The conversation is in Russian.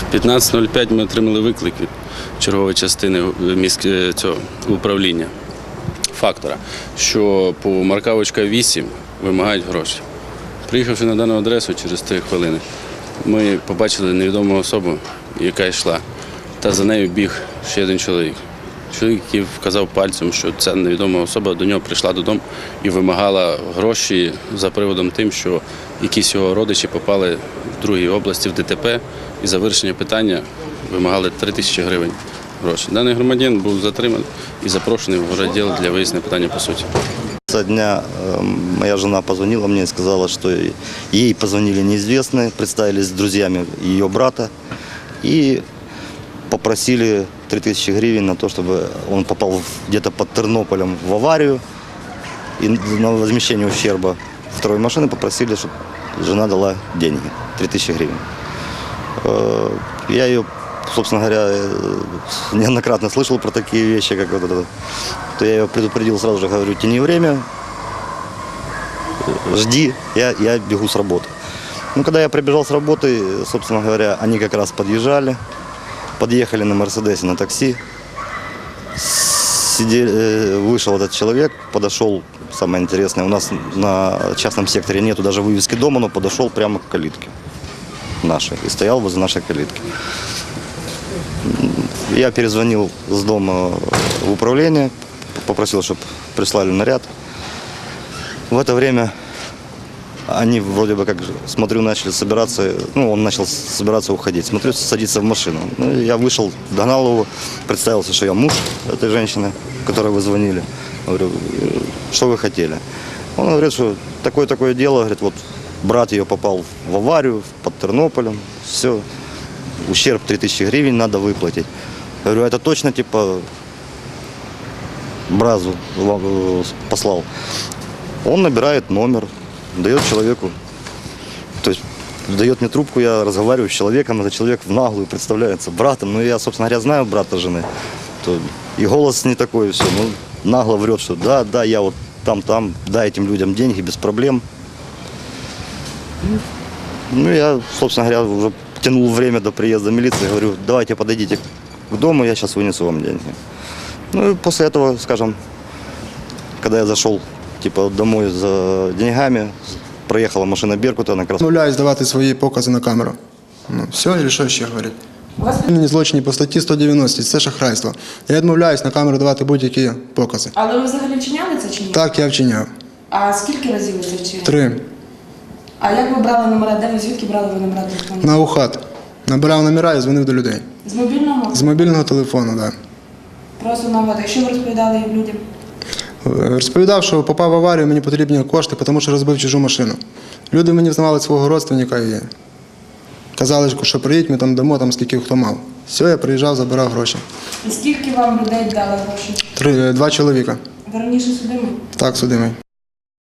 В 15.05 ми отримали виклик від чергової частини міськ... е, цього управління фактора, що по Маркавочка 8 вимагають гроші. Приїхавши на дану адресу через 3 хвилини, ми побачили невідому особу, яка йшла, та за нею біг ще один чоловік. Чоловік, який вказав пальцем, що ця невідома особа до нього прийшла додому і вимагала гроші за приводом тим, що якісь його родичі попали в другій області в ДТП і за вирішення питання вимагали 3 тисячі гривень гроші. Даний громадян був затриманий і запрошений в городділ для вияснення питання по суті. Со дня э, моя жена позвонила мне и сказала, что ей позвонили неизвестные, представились с друзьями ее брата и попросили 3000 гривен на то, чтобы он попал где-то под Тернополем в аварию и на возмещение ущерба второй машины попросили, чтобы жена дала деньги, 3000 гривен. Э, Я ее, собственно говоря, э, неоднократно слышал про такие вещи, как вот это. То я ее предупредил сразу же, говорю, тяни время, жди, я, я бегу с работы. Ну, когда я прибежал с работы, собственно говоря, они как раз подъезжали, подъехали на Мерседесе на такси. Сидели, э, вышел этот человек, подошел, самое интересное, у нас на частном секторе нету даже вывески дома, но подошел прямо к калитке нашей и стоял возле нашей калитки. Я перезвонил с дома в управление, попросил, чтобы прислали наряд. В это время они вроде бы как, смотрю, начали собираться, ну, он начал собираться уходить. Смотрю, садиться в машину. Ну, я вышел, догнал его, представился, что я муж этой женщины, которой вы звонили. Говорю, «Э, что вы хотели? Он говорит, что такое-такое дело, говорит, вот брат ее попал в аварию под Тернополем, все, ущерб 3000 гривен надо выплатить. Я говорю, это точно типа Бразу э, послал. Он набирает номер, дает человеку, то есть дает мне трубку, я разговариваю с человеком, этот человек в наглую представляется братом, ну я, собственно говоря, знаю брата жены, то и голос не такой, все, ну нагло врет, что да, да, я вот там-там, дай этим людям деньги без проблем. Ну я, собственно говоря, уже тянул время до приезда милиции, говорю, давайте подойдите к дому, я сейчас вынесу вам деньги. Ну и после этого, скажем, когда я зашел типа домой за деньгами, проехала машина Беркута на красном. Відмовляюсь давати свої покази на камеру. Ну, все, і що ще говорити? Вчинені злочині по статті 190 це шахрайство. Я відмовляюсь на камеру давати будь-які покази. Але ви взагалі вчиняли це чи ні? Так, я вчиняв. А скільки разів ви це вчинили? Три. А як ви брали номера? Де ви звідки брали ви номера телефону? На УХАТ. Набирав номера і дзвонив до людей. З мобільного? З мобільного телефону, так. Просто нагода. Що ви розповідали людям? Да. Розповідав, що попав в аварію, мені потрібні кошти, тому що розбив чужу машину. Люди мені взнавали свого родственника і казали, що приїдь, ми там дамо, там скільки хто мав. Все, я приїжджав, забирав гроші. І скільки вам людей дали гроші? Три, два чоловіка. Ви раніше судими? Так, судимий.